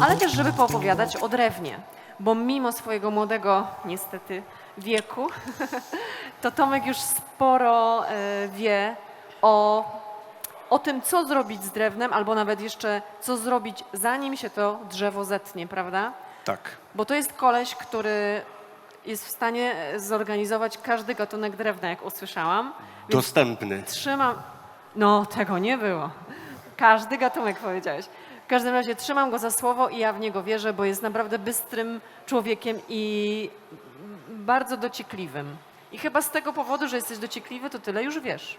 Ale też, żeby poopowiadać o drewnie, bo mimo swojego młodego, niestety, wieku, to Tomek już sporo e, wie o, o tym, co zrobić z drewnem, albo nawet jeszcze co zrobić, zanim się to drzewo zetnie, prawda? Tak. Bo to jest koleś, który jest w stanie e, zorganizować każdy gatunek drewna, jak usłyszałam. Więc Dostępny. trzymam. No, tego nie było. Każdy gatunek powiedziałeś. W każdym razie trzymam go za słowo i ja w niego wierzę, bo jest naprawdę bystrym człowiekiem i bardzo dociekliwym. I chyba z tego powodu, że jesteś dociekliwy, to tyle już wiesz.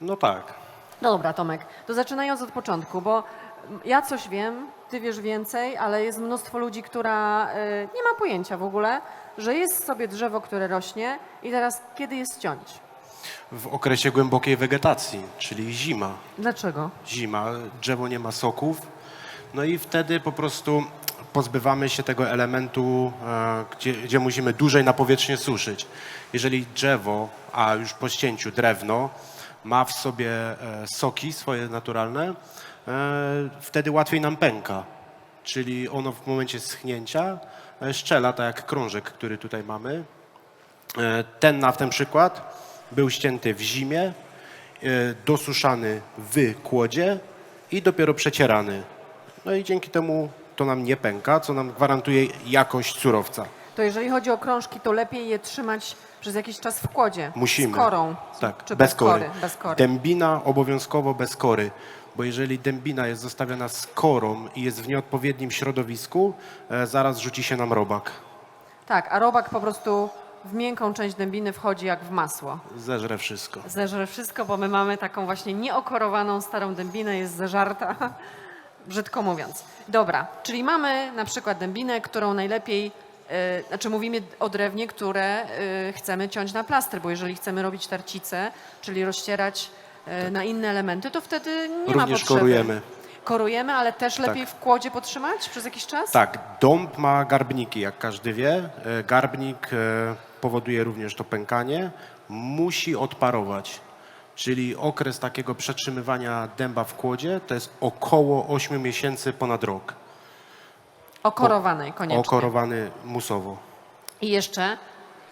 No tak. No dobra, Tomek, to zaczynając od początku, bo ja coś wiem, ty wiesz więcej, ale jest mnóstwo ludzi, która y, nie ma pojęcia w ogóle, że jest sobie drzewo, które rośnie i teraz kiedy je ściąć? W okresie głębokiej wegetacji, czyli zima. Dlaczego? Zima, drzewo nie ma soków. No i wtedy po prostu pozbywamy się tego elementu, e, gdzie, gdzie musimy dłużej na powierzchnię suszyć. Jeżeli drzewo, a już po ścięciu drewno, ma w sobie e, soki swoje naturalne, e, wtedy łatwiej nam pęka. Czyli ono w momencie schnięcia e, szczela, tak jak krążek, który tutaj mamy. E, Ten na ten przykład był ścięty w zimie, e, dosuszany w kłodzie i dopiero przecierany. No i dzięki temu to nam nie pęka, co nam gwarantuje jakość surowca. To jeżeli chodzi o krążki, to lepiej je trzymać przez jakiś czas w kłodzie. Musimy. Z korą. Tak, Czy bez kory. kory? Bez kory. Dębina obowiązkowo bez kory, bo jeżeli dębina jest zostawiona z korą i jest w nieodpowiednim środowisku, e, zaraz rzuci się nam robak. Tak, a robak po prostu w miękką część dębiny wchodzi jak w masło. Zeżre wszystko. Zeżre wszystko, bo my mamy taką właśnie nieokorowaną starą dębinę, jest zeżarta, brzydko mówiąc. Dobra, czyli mamy na przykład dębinę, którą najlepiej, znaczy mówimy o drewnie, które e, chcemy ciąć na plastry, bo jeżeli chcemy robić tarcicę, czyli rozcierać e, na inne elementy, to wtedy nie ma Również potrzeby. korujemy. Korujemy, ale też lepiej w kłodzie podtrzymać przez jakiś czas? Tak, dąb ma garbniki, jak każdy wie. E, Garbnik e, powoduje również to pękanie. Musi odparować, czyli okres takiego przetrzymywania dęba w kłodzie to jest około 8 miesięcy ponad rok. Okorowanej koniecznie. Okorowany musowo. I jeszcze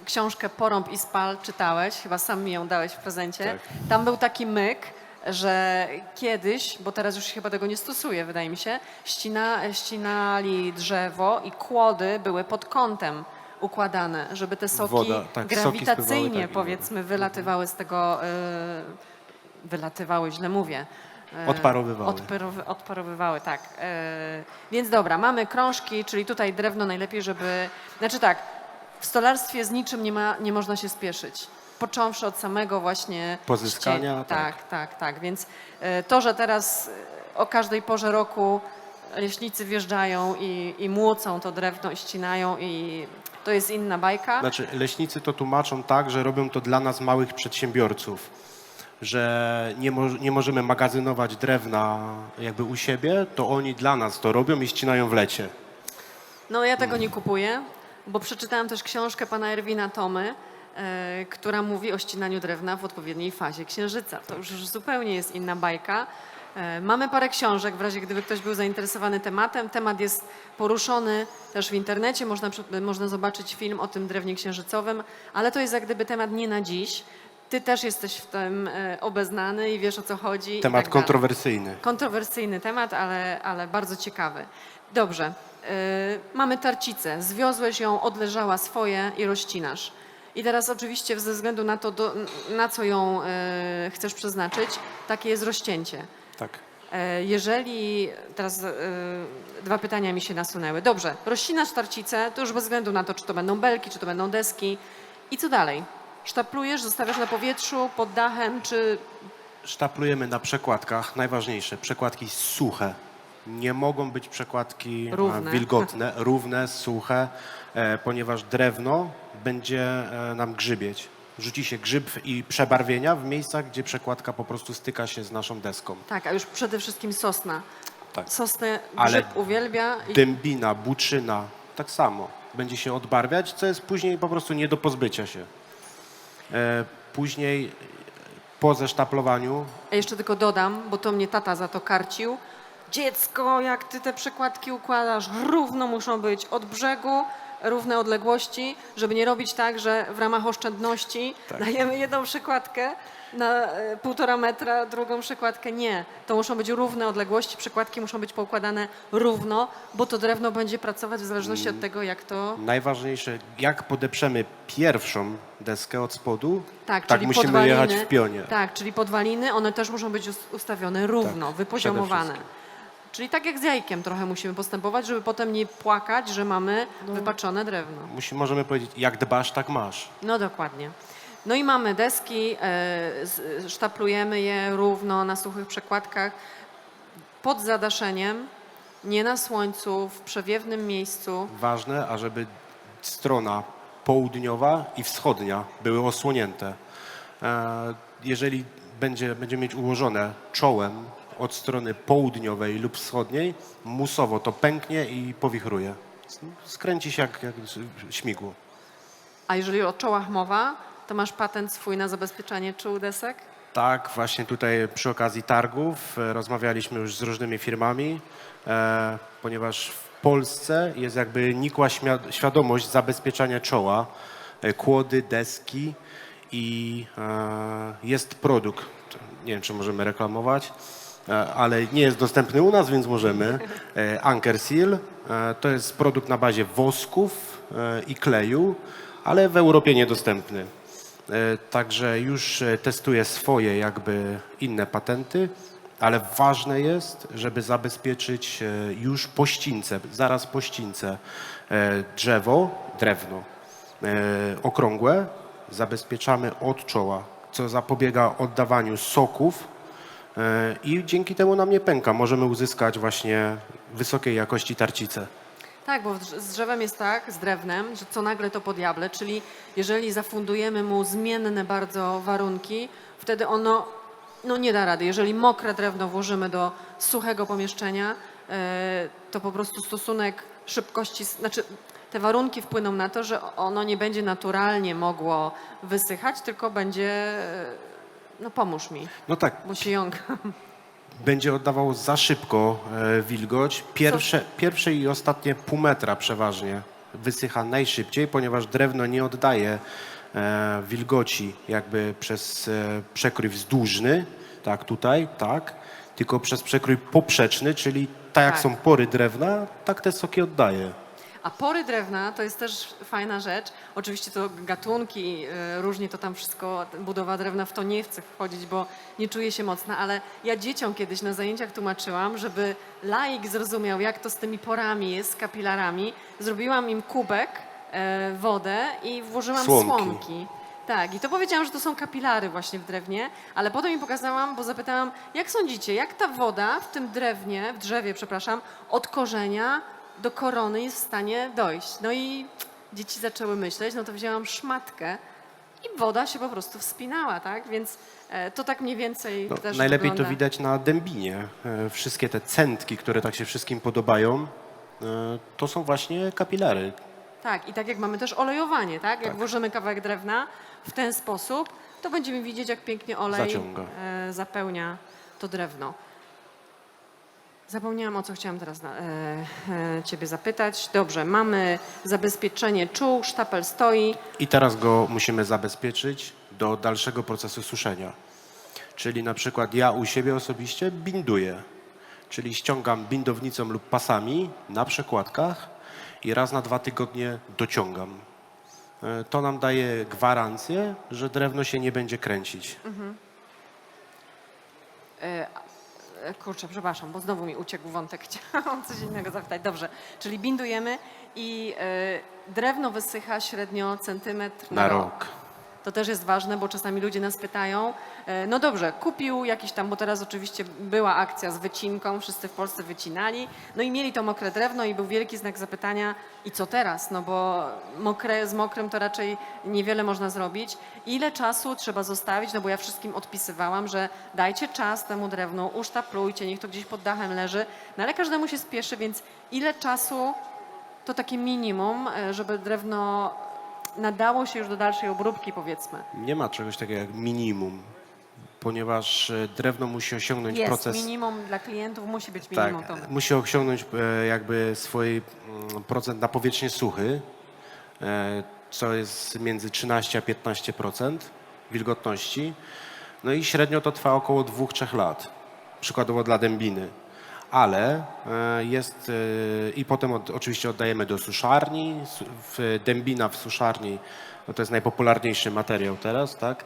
książkę Porąb i Spal czytałeś, chyba sam mi ją dałeś w prezencie. Tak. Tam był taki myk, że kiedyś, bo teraz już chyba tego nie stosuje, wydaje mi się, ścina, ścinali drzewo i kłody były pod kątem układane, żeby te soki Woda, tak, soki grawitacyjnie, spływały, tak, powiedzmy, wylatywały z tego, y, wylatywały, źle mówię. Y, Odparowywały. Odparowy, odparowywały, tak. Y, więc dobra, mamy krążki, czyli tutaj drewno najlepiej, żeby... Znaczy tak, w stolarstwie z niczym nie, ma, nie można się spieszyć. Począwszy od samego właśnie... Pozyskania, ście- tak. tak, tak, tak. Więc y, to, że teraz o każdej porze roku leśnicy wjeżdżają i, i młócą to drewno i ścinają i to jest inna bajka. Znaczy, leśnicy to tłumaczą tak, że robią to dla nas małych przedsiębiorców, że nie, mo- nie możemy magazynować drewna jakby u siebie, to oni dla nas to robią i ścinają w lecie. No ja tego nie kupuję, bo przeczytałam też książkę pana Erwina Tomy, e, która mówi o ścinaniu drewna w odpowiedniej fazie księżyca. To już zupełnie jest inna bajka. E, mamy parę książek, w razie gdyby ktoś był zainteresowany tematem. Temat jest poruszony też w internecie, można, można zobaczyć film o tym drewnie księżycowym, ale to jest jak gdyby temat nie na dziś. Ty też jesteś w tym e, obeznany i wiesz o co chodzi. i Temat tak dalej. kontrowersyjny. Kontrowersyjny temat, ale, ale bardzo ciekawy. Dobrze. Yy, mamy tarcicę. Zwiozłeś ją, odleżała swoje i rozcinasz. I teraz oczywiście ze względu na to, do, na co ją yy, chcesz przeznaczyć, takie jest rozcięcie. Tak. E, Jeżeli, teraz e, dwa pytania mi się nasunęły. Dobrze, rozcinasz tarcicę, to już bez względu na to, czy to będą belki, czy to będą deski. I co dalej? Sztaplujesz, zostawiasz na powietrzu, pod dachem, czy Sztaplujemy na przekładkach, najważniejsze, przekładki suche. Nie mogą być przekładki e, Równe. wilgotne, równe, suche, e, ponieważ drewno będzie e, nam grzybieć. Rzuci się grzyb i przebarwienia w miejscach, gdzie przekładka po prostu styka się z naszą deską. tak, a już przede wszystkim sosna. Tak. Sosnę Ale grzyb uwielbia i Dębina, buczyna, tak samo. Będzie się odbarwiać, co jest później po prostu nie do pozbycia się. E, później po zesztaplowaniu. A jeszcze tylko dodam, bo to mnie tata za to karcił. Dziecko, jak ty te przekładki układasz, równo muszą być od brzegu, równe odległości, żeby nie robić tak, że w ramach oszczędności dajemy jedną przekładkę na e, półtora metra, drugą przekładkę nie. To muszą być równe odległości, przekładki muszą być poukładane równo, bo to drewno będzie pracować w zależności od tego, jak to najważniejsze, jak podeprzemy pierwszą deskę od spodu, Tak, tak czyli musimy podwaliny, jechać w pionie. Tak, czyli podwaliny, one też muszą być us- ustawione równo, Tak, wypoziomowane. Czyli tak jak z jajkiem trochę musimy postępować, żeby potem nie płakać, że mamy No. wypaczone drewno. Musi, możemy powiedzieć, jak dbasz, tak masz. No dokładnie. No i mamy deski, e, sztaplujemy je równo na suchych przekładkach pod zadaszeniem, nie na słońcu, w przewiewnym miejscu. Ważne, ażeby strona południowa i wschodnia były osłonięte. E, Jeżeli będzie, będzie mieć ułożone czołem od strony południowej lub wschodniej, musowo to pęknie i powichruje. Skręci się jak, jak śmigło. A jeżeli o czołach mowa, to masz patent swój na zabezpieczanie desek? Tak, właśnie tutaj przy okazji targów e, rozmawialiśmy już z różnymi firmami, e, ponieważ w Polsce jest jakby nikła świadomość zabezpieczania czoła, e, kłody, deski i e, jest produkt, nie wiem czy możemy reklamować, e, ale nie jest dostępny u nas, więc możemy. E, Anker Seal e, to jest produkt na bazie wosków e, i kleju, ale w Europie niedostępny. E, Także już e, testuję swoje jakby inne patenty, ale ważne jest, żeby zabezpieczyć e, już po ścińce, zaraz po ścińce e, drzewo, drewno okrągłe zabezpieczamy od czoła, co zapobiega oddawaniu soków i dzięki temu nam nie pęka. Możemy uzyskać właśnie wysokiej jakości tarcice. Tak, bo z drzewem jest tak, z drewnem, że co nagle to podiable, czyli jeżeli zafundujemy mu zmienne bardzo warunki, wtedy ono no nie da rady. Jeżeli mokre drewno włożymy do suchego pomieszczenia, e, to po prostu stosunek szybkości, znaczy te warunki wpłyną na to, że ono nie będzie naturalnie mogło wysychać, tylko będzie, e, no pomóż mi, No tak, bo się jąka. będzie oddawał za szybko e, wilgoć. Pierwsze, pierwsze i ostatnie pół metra przeważnie wysycha najszybciej, ponieważ drewno nie oddaje e, wilgoci jakby przez e, przekrój wzdłużny, tak tutaj, tak, tylko przez przekrój poprzeczny, czyli tak jak Tak. są pory drewna, tak te soki oddaje. A pory drewna to jest też fajna rzecz. Oczywiście to gatunki, y, różnie to tam wszystko, budowa drewna w to nie chcę wchodzić, bo nie czuję się mocna, ale ja dzieciom kiedyś na zajęciach tłumaczyłam, żeby laik zrozumiał, jak to z tymi porami jest, z kapilarami. Zrobiłam im kubek, e, wodę i włożyłam Słomki. słomki. Tak, i to powiedziałam, że to są kapilary właśnie w drewnie, ale potem im pokazałam, bo zapytałam, jak sądzicie, jak ta woda w tym drewnie, w drzewie, przepraszam, od korzenia do korony jest w stanie dojść. No i dzieci zaczęły myśleć, no to wzięłam szmatkę i woda się po prostu wspinała, tak? Więc e, to tak mniej więcej No, też najlepiej wygląda. to widać na dębinie. E, Wszystkie te centki, które tak się wszystkim podobają, e, to są właśnie kapilary. Tak, i tak jak mamy też olejowanie, tak? Jak włożymy kawałek drewna w ten sposób, to będziemy widzieć, jak pięknie olej Zaciąga. zapełnia to drewno. Zapomniałam, o co chciałam teraz na, e, e, Ciebie zapytać. Dobrze, mamy zabezpieczenie czuł, sztapel stoi. I teraz go musimy zabezpieczyć do dalszego procesu suszenia. Czyli na przykład ja u siebie osobiście binduję, czyli ściągam bindownicą lub pasami na przekładkach i raz na dwa tygodnie dociągam. E, To nam daje gwarancję, że drewno się nie będzie kręcić. E, e, kurczę, przepraszam, bo znowu mi uciekł wątek. Chciałam coś innego zapytać. Dobrze, czyli bindujemy i e, drewno wysycha średnio centymetr na, Na rok. rok. To też jest ważne, bo czasami ludzie nas pytają, e, no dobrze, kupił jakiś tam, bo teraz oczywiście była akcja z wycinką, wszyscy w Polsce wycinali, no i mieli to mokre drewno i był wielki znak zapytania, i co teraz? No bo mokre, z mokrym to raczej niewiele można zrobić. Ile czasu trzeba zostawić? No bo ja wszystkim odpisywałam, że dajcie czas temu drewnu, usztaplujcie, niech to gdzieś pod dachem leży, no ale każdemu się spieszy, więc ile czasu to takie minimum, e, żeby drewno nadało się już do dalszej obróbki, powiedzmy. Nie ma czegoś takiego jak minimum, ponieważ e, drewno musi osiągnąć Jest proces. minimum dla klientów, musi być Tak, minimum. Tomek. musi osiągnąć e, jakby swój mm, procent na powierzchnię suchy, e, co jest między 13 a 15% wilgotności. No i średnio to trwa około 2-3 lat, przykładowo dla dębiny. Ale e, jest e, i potem od, oczywiście oddajemy do suszarni. Su- W, dębina w suszarni no to jest najpopularniejszy materiał teraz, tak?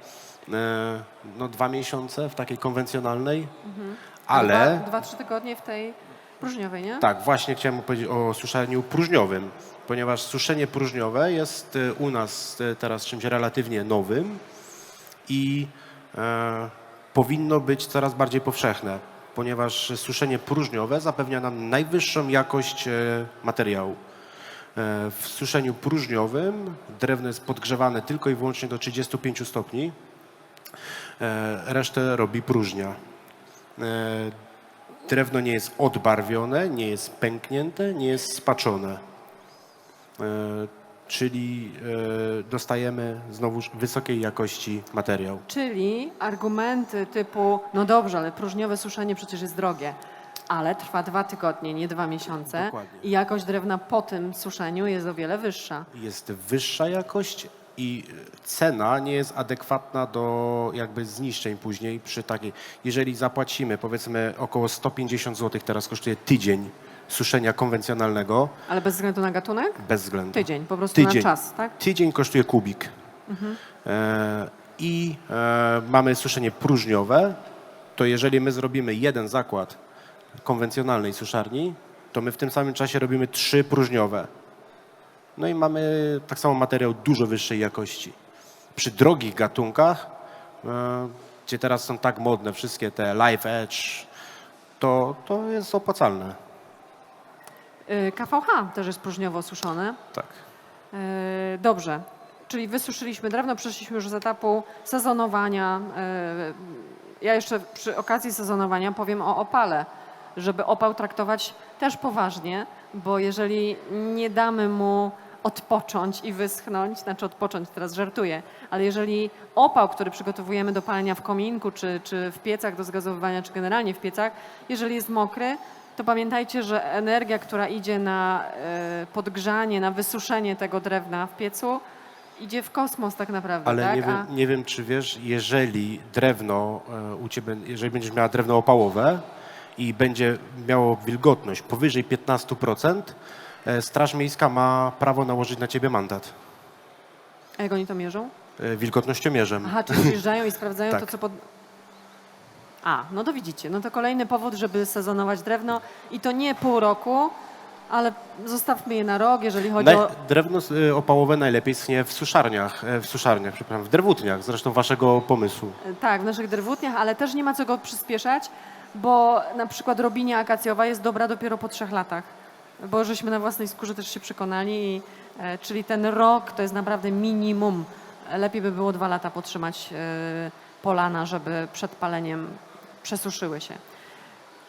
E, No dwa miesiące w takiej konwencjonalnej, ale... Dwa, dwa, trzy tygodnie w tej próżniowej, nie? Tak, właśnie chciałem powiedzieć o suszeniu próżniowym, ponieważ suszenie próżniowe jest u nas teraz czymś relatywnie nowym i e, powinno być coraz bardziej powszechne, ponieważ suszenie próżniowe zapewnia nam najwyższą jakość e, materiału. E, W suszeniu próżniowym drewno jest podgrzewane tylko i wyłącznie do 35 stopni, e, resztę robi próżnia. Drewno nie jest odbarwione, nie jest pęknięte, nie jest spaczone. Czyli e, dostajemy znowuż wysokiej jakości materiał. Czyli argumenty typu, no dobrze, ale próżniowe suszenie przecież jest drogie, ale trwa dwa tygodnie, nie dwa miesiące Dokładnie. i jakość drewna po tym suszeniu jest o wiele wyższa. Jest wyższa jakość i e, cena nie jest adekwatna do jakby zniszczeń później przy takiej. Jeżeli zapłacimy powiedzmy około 150 zł, teraz kosztuje tydzień suszenia konwencjonalnego, Ale bez względu na gatunek? bez względu. Tydzień, po prostu Tydzień. na czas, tak? Tydzień kosztuje kubik. E, I e, mamy suszenie próżniowe, to jeżeli my zrobimy jeden zakład konwencjonalnej suszarni, to my w tym samym czasie robimy trzy próżniowe. No i mamy tak samo materiał dużo wyższej jakości. Przy drogich gatunkach, e, gdzie teraz są tak modne wszystkie te live edge, to, to jest opłacalne. Y, KVH też jest próżniowo suszone. Tak. Y, Dobrze, czyli wysuszyliśmy drewno, przeszliśmy już z etapu sezonowania. Y, Ja jeszcze przy okazji sezonowania powiem o opale, żeby opał traktować też poważnie, bo jeżeli nie damy mu odpocząć i wyschnąć, znaczy odpocząć, teraz żartuję, ale jeżeli opał, który przygotowujemy do palenia w kominku, czy, czy w piecach do zgazowywania, czy generalnie w piecach, jeżeli jest mokry, to pamiętajcie, że energia, która idzie na e, podgrzanie, na wysuszenie tego drewna w piecu, idzie w kosmos tak naprawdę, Ale tak? nie, wiem, nie wiem, czy wiesz, jeżeli drewno e, u ciebie, jeżeli będziesz miała drewno opałowe i będzie miało wilgotność powyżej 15%, e, Straż Miejska ma prawo nałożyć na ciebie mandat A jak oni to mierzą? wilgotnościomierzem. Aha, czyli przyjeżdżają i sprawdzają to, Tak. co pod... A, no to widzicie, no to kolejny powód, żeby sezonować drewno i to nie pół roku, ale zostawmy je na rok, jeżeli chodzi Naj, o... drewno e, opałowe najlepiej schnie w suszarniach, e, w suszarniach, przepraszam, w drewutniach, zresztą waszego pomysłu. Tak, w naszych drewutniach, ale też nie ma co go przyspieszać, bo na przykład robinia akacjowa jest dobra dopiero po trzech latach, bo żeśmy na własnej skórze też się przekonali, i, e, czyli ten rok to jest naprawdę minimum. Lepiej by było dwa lata potrzymać e, polana, żeby przed paleniem przesuszyły się.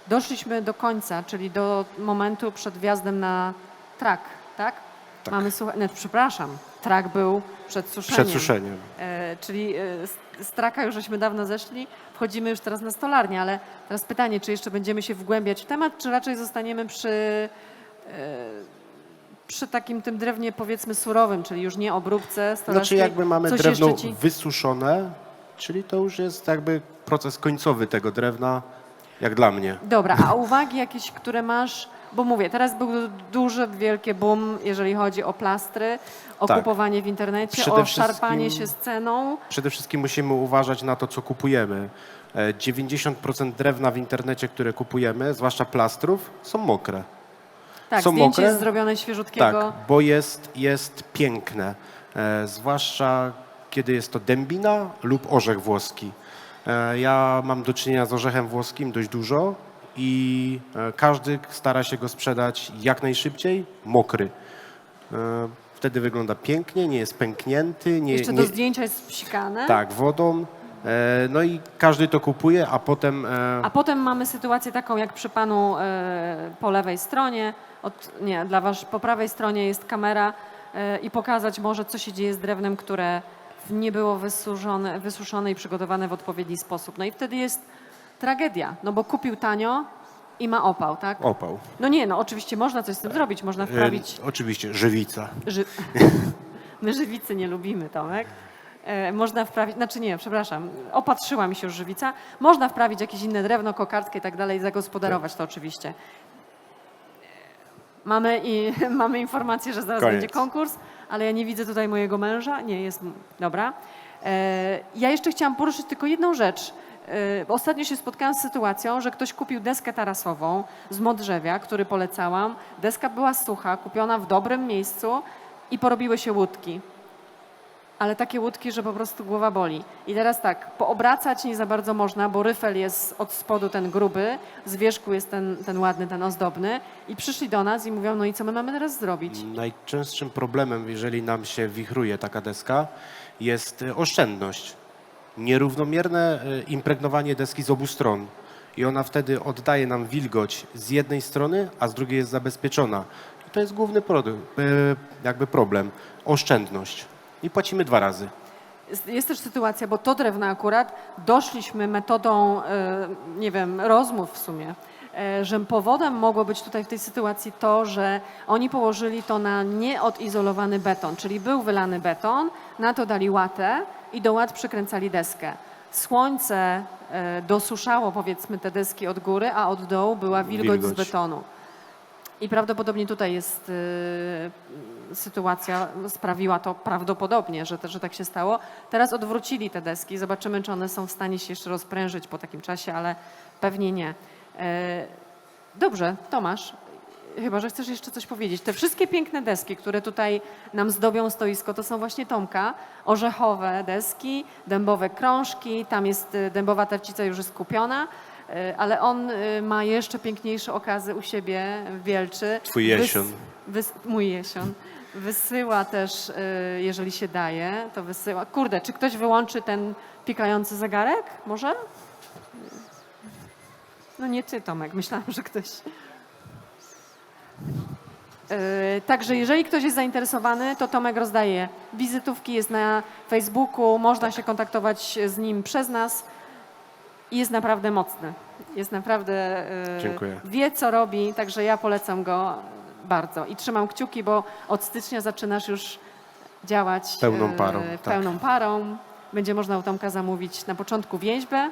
Doszliśmy do końca, czyli do momentu przed wjazdem na trak, tak? Tak. Mamy słucha- nie, przepraszam, trak był przed suszeniem. Przed suszeniem. E, czyli e, z, z traka już żeśmy dawno zeszli, wchodzimy już teraz na stolarnię, ale teraz pytanie, czy jeszcze będziemy się wgłębiać w temat, czy raczej zostaniemy przy, e, przy takim tym drewnie powiedzmy surowym, czyli już nie obróbce stolarskiej. Znaczy jakby mamy Coś drewno ci- wysuszone, czyli to już jest jakby proces końcowy tego drewna, jak dla mnie. Dobra, a uwagi jakieś, które masz, bo mówię, teraz był duży, wielkie boom, jeżeli chodzi o plastry, o Tak. kupowanie w internecie, Przede o szarpanie wszystkim- się z ceną. Przede wszystkim musimy uważać na to, co kupujemy. E, 90% drewna w internecie, które kupujemy, zwłaszcza plastrów, są mokre. Tak, Są zdjęcie mokre? jest zrobione świeżutkiego. Tak, bo jest, jest piękne. E, zwłaszcza kiedy jest to dębina lub orzech włoski. E, ja mam do czynienia z orzechem włoskim dość dużo i e, każdy stara się go sprzedać jak najszybciej, mokry. E, wtedy wygląda pięknie, nie jest pęknięty, nie, Jeszcze nie, do zdjęcia jest psikane. tak, wodą. No i każdy to kupuje, a potem A potem mamy sytuację taką jak przy panu po lewej stronie, od, nie, dla was po prawej stronie jest kamera, i pokazać może, co się dzieje z drewnem, które nie było wysuszone, wysuszone i przygotowane w odpowiedni sposób. No i wtedy jest tragedia, no bo kupił tanio i ma opał, tak? Opał. No nie, no oczywiście można coś z tym zrobić, można wprawić E, oczywiście, żywica. Ży... My żywicy nie lubimy, Tomek. E, można wprawić, znaczy nie, przepraszam, opatrzyła mi się już żywica. Można wprawić jakieś inne drewno, kokardkę i tak dalej, zagospodarować to oczywiście. Mamy, i, mamy informację, że zaraz Koniec. będzie konkurs, ale ja nie widzę tutaj mojego męża. Nie, jest, dobra. E, ja jeszcze chciałam poruszyć tylko jedną rzecz. E, Ostatnio się spotkałam z sytuacją, że ktoś kupił deskę tarasową z Modrzewia, który polecałam. Deska była sucha, kupiona w dobrym miejscu i porobiły się łódki. Ale takie łódki, że po prostu głowa boli. I teraz tak, poobracać nie za bardzo można, bo ryfel jest od spodu ten gruby, z wierzchu jest ten, ten ładny, ten ozdobny. I przyszli do nas i mówią, no i co my mamy teraz zrobić? Najczęstszym problemem, jeżeli nam się wichruje taka deska, jest e, oszczędność. Nierównomierne e, impregnowanie deski z obu stron. I ona wtedy oddaje nam wilgoć z jednej strony, a z drugiej jest zabezpieczona. I to jest główny e, jakby problem. Oszczędność. I płacimy dwa razy. Jest, jest też sytuacja, bo to drewno akurat doszliśmy metodą, e, nie wiem, rozmów w sumie, e, że powodem mogło być tutaj w tej sytuacji to, że oni położyli to na nieodizolowany beton, czyli był wylany beton, na to dali łatę i do łat przykręcali deskę. Słońce e, dosuszało powiedzmy te deski od góry, a od dołu była wilgoć, z Wilgoć. betonu. I prawdopodobnie tutaj jest sytuacja, sprawiła to prawdopodobnie, że, że tak się stało. Teraz odwrócili te deski. Zobaczymy, czy one są w stanie się jeszcze rozprężyć po takim czasie, ale pewnie nie. E, dobrze, Tomasz, chyba, że chcesz jeszcze coś powiedzieć. Te wszystkie piękne deski, które tutaj nam zdobią stoisko, to są właśnie Tomka. Orzechowe deski, dębowe krążki, tam jest y, dębowa tarcica już jest kupiona. y, Ale on ma jeszcze piękniejsze okazy u siebie w Wielczy. Twój jesion. wys, mój jesion. Wysyła też, y, jeżeli się daje, to wysyła. Kurde, czy ktoś wyłączy ten pikający zegarek? Może? No nie ty, Tomek. Myślałam, że ktoś. Yy, Także jeżeli ktoś jest zainteresowany, to Tomek rozdaje wizytówki, jest na Facebooku, można się kontaktować z nim przez nas i jest naprawdę mocny. Jest naprawdę, yy, Dziękuję. wie co robi, także ja polecam go bardzo i trzymam kciuki, bo od stycznia zaczynasz już działać Pełną yy, parą, tak. pełną parą. Będzie można u Tomka zamówić na początku więźbę,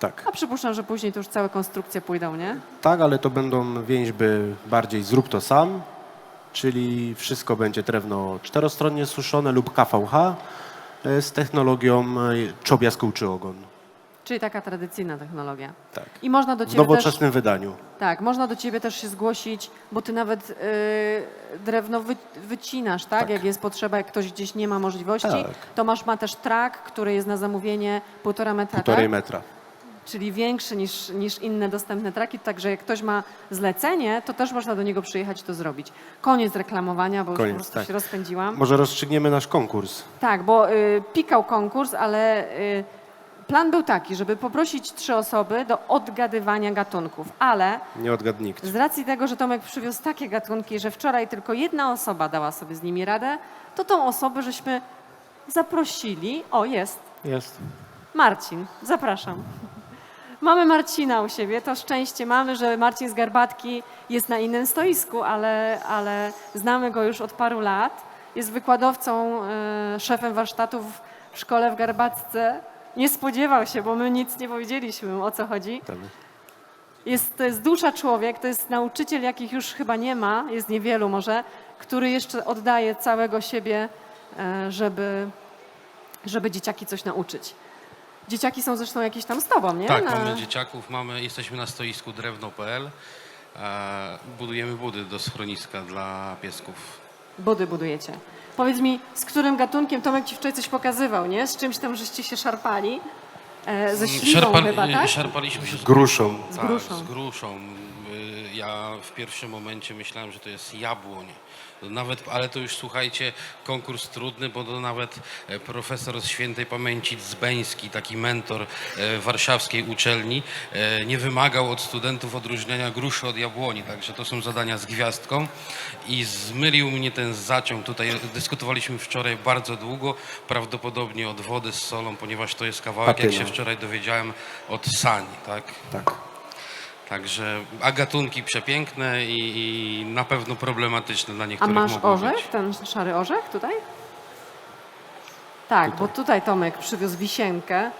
Tak. a przypuszczam, że później to już całe konstrukcje pójdą, nie? Tak, ale to będą więźby bardziej zrób to sam, czyli wszystko będzie drewno czterostronnie suszone lub KVH e, z technologią e, czop jaskół czy ogon. Czyli taka tradycyjna technologia. Tak. I można do W ciebie też, nowoczesnym wydaniu. tak, można do ciebie też się zgłosić, bo ty nawet y, drewno wy, wycinasz, tak? Tak. Jak jest potrzeba, jak ktoś gdzieś nie ma możliwości. Tak. Tomasz ma też trak, który jest na zamówienie półtora metra, Półtorej tak? metra. czyli większy niż, niż inne dostępne traki, także jak ktoś ma zlecenie, to też można do niego przyjechać i to zrobić. Koniec reklamowania, bo już Koniec, po prostu tak. się rozpędziłam. Może rozstrzygniemy nasz konkurs. Tak, bo y, pikał konkurs, ale y, plan był taki, żeby poprosić trzy osoby do odgadywania gatunków, ale Nie odgadł nikt. z racji tego, że Tomek przywiózł takie gatunki, że wczoraj tylko jedna osoba dała sobie z nimi radę, to tą osobę żeśmy zaprosili. O, jest. Jest. Marcin, zapraszam. Mamy Marcina u siebie, to szczęście mamy, że Marcin z Garbatki jest na innym stoisku, ale, ale znamy go już od paru lat. Jest wykładowcą, e, szefem warsztatów w szkole w Garbatce. Nie spodziewał się, bo my nic nie powiedzieliśmy o co chodzi. Jest, to jest dusza człowiek, to jest nauczyciel, jakich już chyba nie ma, jest niewielu może, który jeszcze oddaje całego siebie, e, żeby, żeby dzieciaki coś nauczyć. Dzieciaki są zresztą jakieś tam z tobą, nie? Tak, Na- mamy dzieciaków, mamy, jesteśmy na stoisku drewno.pl. E, budujemy budy do schroniska dla piesków. Budy budujecie. Powiedz mi, z którym gatunkiem Tomek ci wczoraj coś pokazywał, nie? Z czymś tam żeście się szarpali? E, ze świną Szarpa- chyba, tak? Szarpaliśmy się z Gruszą. Z Tak, gruszą. z gruszą. Y, ja w pierwszym momencie myślałem, że to jest jabłoń. Nawet, ale to już słuchajcie, konkurs trudny, bo to nawet e, profesor z świętej pamięci Dzbeński, taki mentor e, warszawskiej uczelni, e, nie wymagał od studentów odróżniania gruszy od jabłoni, także to są zadania z gwiazdką i zmylił mnie ten zaciąg. Tutaj dyskutowaliśmy wczoraj bardzo długo, prawdopodobnie od wody z solą, ponieważ to jest kawałek, jak się wczoraj dowiedziałem, od sani, tak? Tak. Także, a gatunki przepiękne i, i na pewno problematyczne dla A niektórych masz mogą orzech, być. ten szary orzech tutaj? Tak, bo tutaj Tomek przywiózł wisienkę.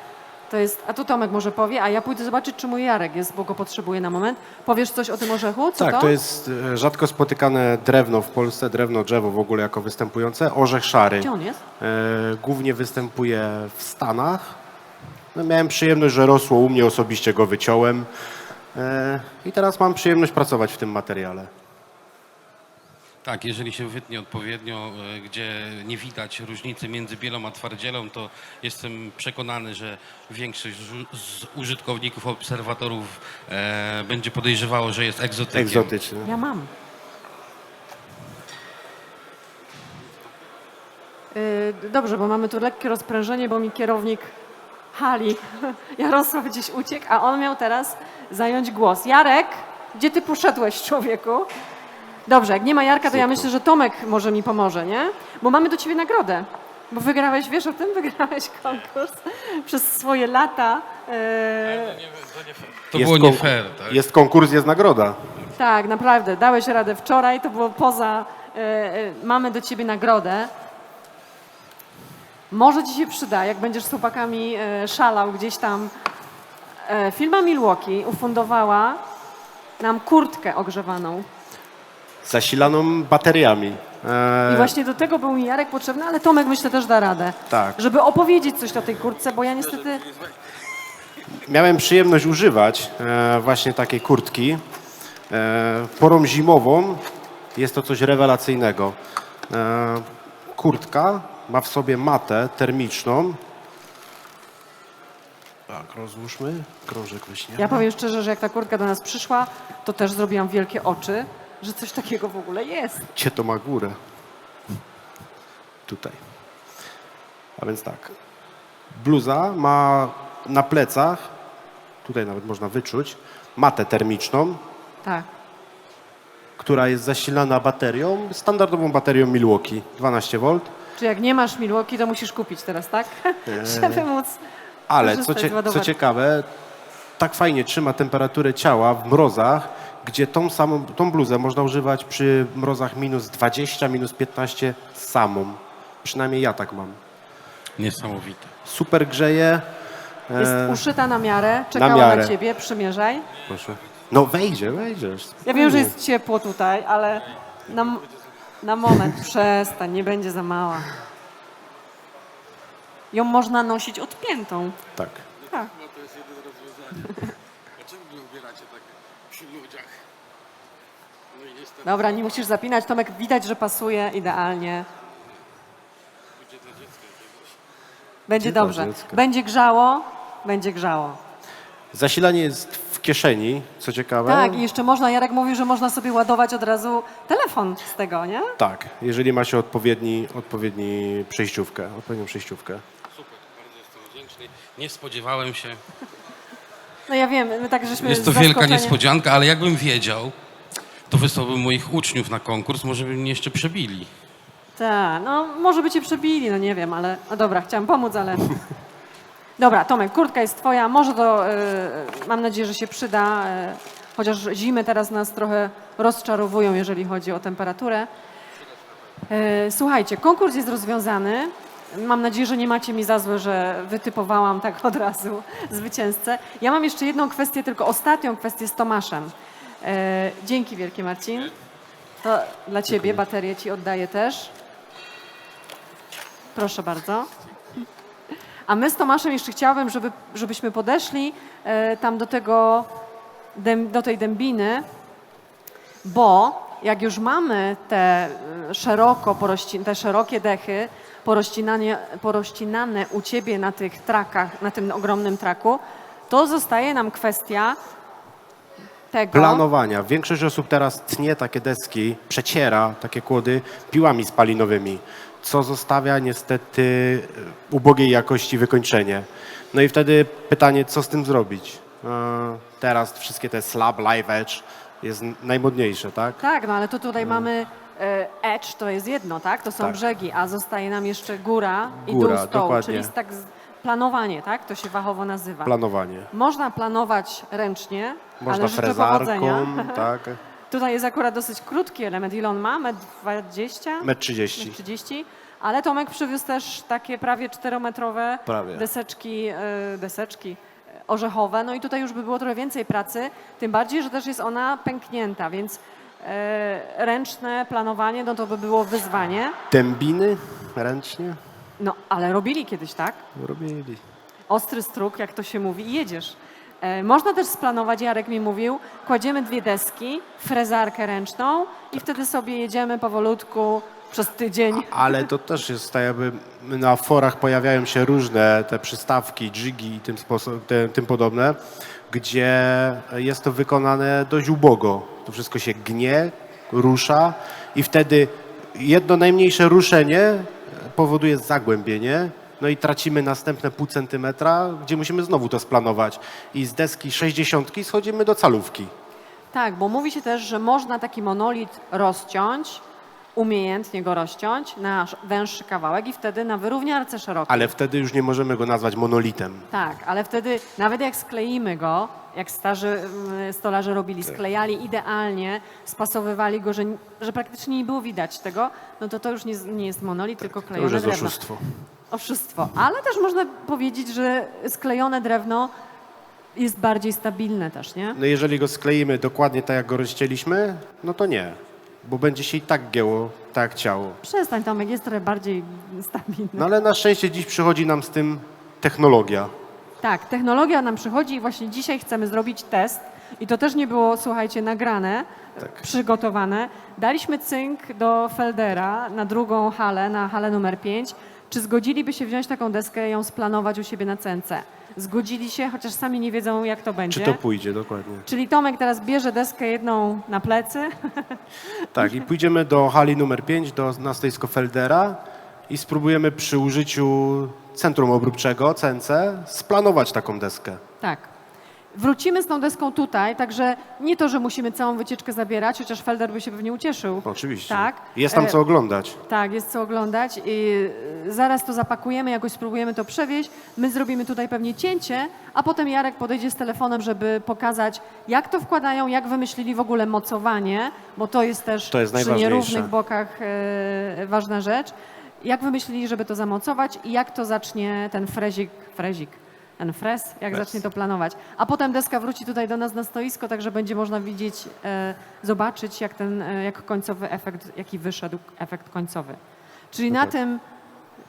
To jest, a tu Tomek może powie, a ja pójdę zobaczyć, czy mój Jarek jest, bo go potrzebuję na moment. Powiesz coś o tym orzechu? Co tak, to? to jest e, rzadko spotykane drewno w Polsce, drewno, drzewo w ogóle jako występujące. Orzech szary. Gdzie on jest? E, głównie występuje w Stanach. No, miałem przyjemność, że rosło u mnie, osobiście go wyciąłem. E, I teraz mam przyjemność pracować w tym materiale. Tak, jeżeli się wytnie odpowiednio, e, gdzie nie widać różnicy między bielą a twardzielą, to jestem przekonany, że większość z, z użytkowników, obserwatorów e, będzie podejrzewało, że jest egzotykiem. Egzotyczny. Ja mam. Yy, Dobrze, bo mamy tu lekkie rozprężenie, bo mi kierownik hali Jarosław gdzieś uciekł, a on miał teraz zająć głos. Jarek, gdzie ty poszedłeś, człowieku? Dobrze, jak nie ma Jarka, to ja myślę, że Tomek może mi pomoże, nie? Bo mamy do ciebie nagrodę. Bo wygrałeś, wiesz o tym? Wygrałeś konkurs przez swoje lata. Yy, To Jest było nie fair, tak? Jest konkurs, jest nagroda. Tak, naprawdę. Dałeś radę wczoraj, to było poza. E, e, mamy do ciebie nagrodę. Może ci się przyda, jak będziesz z chłopakami e, szalał gdzieś tam. E, firma Milwaukee ufundowała nam kurtkę ogrzewaną. Zasilaną bateriami. E, I właśnie do tego był mi Jarek potrzebny, ale Tomek myślę też da radę. Tak. Żeby opowiedzieć coś o tej kurtce, bo ja niestety. Miałem przyjemność używać e, właśnie takiej kurtki. E, porą zimową jest to coś rewelacyjnego. E, kurtka ma w sobie matę termiczną. Tak, rozłóżmy. Krążek wyśniemy. Ja powiem szczerze, że jak ta kurtka do nas przyszła, to też zrobiłam wielkie oczy, że coś takiego w ogóle jest. Gdzie to ma górę? Tutaj. A więc tak. Bluza ma na plecach, tutaj nawet można wyczuć, matę termiczną, Tak. która jest zasilana baterią, standardową baterią Milwaukee, 12V. Czy jak nie masz Milwaukee, to musisz kupić teraz, tak? Żeby móc Ale co, cie, co ciekawe, tak fajnie trzyma temperaturę ciała w mrozach, gdzie tą samą, tą bluzę można używać przy mrozach minus 20, minus 15 samą. Przynajmniej ja tak mam. Niesamowite. Super grzeje. Jest E, uszyta na miarę, czekała na, miarę. ciebie, przymierzaj. Proszę. No wejdzie, wejdziesz. Ja wiem, że jest ciepło tutaj, ale na, na moment przestań, nie będzie za mała. Ją można nosić odpiętą. Tak. Tak. Dlaczego nie ubieracie tak przy ludziach? No i niestety Dobra, nie musisz zapinać. Tomek, widać, że pasuje idealnie. Będzie Dla dobrze. dziecka. Będzie grzało, będzie grzało. Zasilanie jest w kieszeni, co ciekawe. Tak, i jeszcze można, Jarek mówił, że można sobie ładować od razu telefon z tego, nie? Tak, jeżeli ma się odpowiedni, odpowiedni przejściówkę, odpowiednią przejściówkę. super, bardzo jestem wdzięczny. Nie spodziewałem się. No ja wiem, my tak żeśmy Jest to wielka niespodzianka, ale jakbym wiedział, to wysłałbym moich uczniów na konkurs, może by mnie jeszcze przebili. Tak, no może by cię przebili, no nie wiem, ale no dobra, chciałam pomóc, ale... Dobra, Tomek, kurtka jest twoja, może to, y, mam nadzieję, że się przyda, y, chociaż zimy teraz nas trochę rozczarowują, jeżeli chodzi o temperaturę. Y, słuchajcie, konkurs jest rozwiązany. Mam nadzieję, że nie macie mi za złe, że wytypowałam tak od razu zwycięzcę. Ja mam jeszcze jedną kwestię, tylko ostatnią kwestię z Tomaszem. Y, dzięki wielkie, Marcin. To dla ciebie, baterię ci oddaję też. Proszę bardzo. A my z Tomaszem jeszcze chciałabym, żeby, żebyśmy podeszli e, tam do tego, dęb, do tej dębiny, bo jak już mamy te e, szeroko porości, te szerokie dechy porościnane u ciebie na tych trakach, na tym ogromnym traku, to zostaje nam kwestia tego... planowania. Większość osób teraz tnie takie deski, przeciera takie kłody piłami spalinowymi, co zostawia niestety e, ubogiej jakości wykończenie. No i wtedy pytanie, co z tym zrobić? E, Teraz wszystkie te slab, live edge jest najmodniejsze, tak? Tak, no ale to tutaj mamy e, edge, to jest jedno, tak? To są Tak. brzegi, a zostaje nam jeszcze góra i Góra, dół stołu, dokładnie. czyli tak z- planowanie, tak? To się fachowo nazywa. Planowanie. Można planować ręcznie, Można ale życzę powodzenia. frezarką, tak? Tutaj jest akurat dosyć krótki element. Ile on ma? Metr 20? Metr 30. Metr 30. Ale Tomek przywiózł też takie prawie 4-metrowe Prawie. deseczki, e, deseczki e, orzechowe. No i tutaj już by było trochę więcej pracy, tym bardziej, że też jest ona pęknięta, więc e, ręczne planowanie, no to by było wyzwanie. Dębiny ręcznie No, ale robili kiedyś, tak? robili. ostry struk, jak to się mówi, i jedziesz. E, można też splanować, Jarek mi mówił, kładziemy dwie deski, frezarkę ręczną i wtedy sobie jedziemy powolutku przez tydzień. Ale to też jest tak jakby na forach pojawiają się różne te przystawki, jigi i tym, te, tym podobne, gdzie jest to wykonane dość ubogo. To wszystko się gnie, rusza i wtedy jedno najmniejsze ruszenie powoduje zagłębienie, no i tracimy następne pół centymetra, gdzie musimy znowu to splanować. I z deski 60 schodzimy do calówki. Tak, bo mówi się też, że można taki monolit rozciąć, umiejętnie go rozciąć na sz- węższy kawałek i wtedy na wyrówniarce szerokiej. Ale wtedy już nie możemy go nazwać monolitem. Tak, ale wtedy nawet jak skleimy go, jak starzy mm, stolarze robili, Tak. sklejali idealnie, spasowywali go, że, że praktycznie nie było widać tego, no to to już nie, z- nie jest monolit, tylko To klejone już jest drewno. oszustwo. Oszustwo. Ale też można powiedzieć, że sklejone drewno jest bardziej stabilne też, nie? No jeżeli go skleimy dokładnie tak, jak go rozcięliśmy, no to nie, bo będzie się i tak gięło, tak jak ciało. Przestań Tomek, jest trochę bardziej stabilne. No ale na szczęście dziś przychodzi nam z tym technologia. Tak, technologia nam przychodzi i właśnie dzisiaj chcemy zrobić test. I to też nie było, słuchajcie, nagrane, przygotowane. Daliśmy cynk do Feldera na drugą halę, na halę numer 5. Czy zgodziliby się wziąć taką deskę i ją splanować u siebie na cence? Zgodzili się, chociaż sami nie wiedzą, jak to będzie. Czy to pójdzie, dokładnie. Czyli Tomek teraz bierze deskę jedną na plecy. Tak, i pójdziemy do hali numer 5, do, na stoisko Feldera i spróbujemy przy użyciu centrum obróbczego, CNC, splanować taką deskę. Tak. Wrócimy z tą deską tutaj, także nie to, że musimy całą wycieczkę zabierać, chociaż Felder by się pewnie ucieszył. Oczywiście. Tak. Jest tam E, co oglądać. Tak, jest co oglądać i y, zaraz to zapakujemy, jakoś spróbujemy to przewieźć. My zrobimy tutaj pewnie cięcie, a potem Jarek podejdzie z telefonem, żeby pokazać, jak to wkładają, jak wymyślili w ogóle mocowanie, bo to jest też To jest przy nierównych bokach e, ważna rzecz. Jak wymyślili, żeby to zamocować i jak to zacznie ten frezik, frezik, ten fres, jak zacznie to planować. A potem deska wróci tutaj do nas na stoisko, także będzie można widzieć, e, zobaczyć, jak ten, e, jak końcowy efekt, jaki wyszedł efekt końcowy. Czyli na tym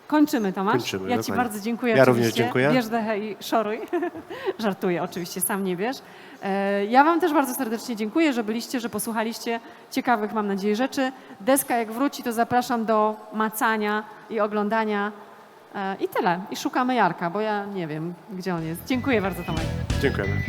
kończymy, Tomasz. Kończymy, ja Ci dokładnie. bardzo dziękuję. Ja również oczywiście. dziękuję. Bierz dechę i szoruj. Żartuję oczywiście, sam nie bierz. E, Ja Wam też bardzo serdecznie dziękuję, że byliście, że posłuchaliście ciekawych, mam nadzieję, rzeczy. Deska jak wróci, to zapraszam do macania i oglądania. E, I tyle. I szukamy Jarka, bo ja nie wiem, gdzie on jest. Dziękuję bardzo, Tomek. Dziękujemy.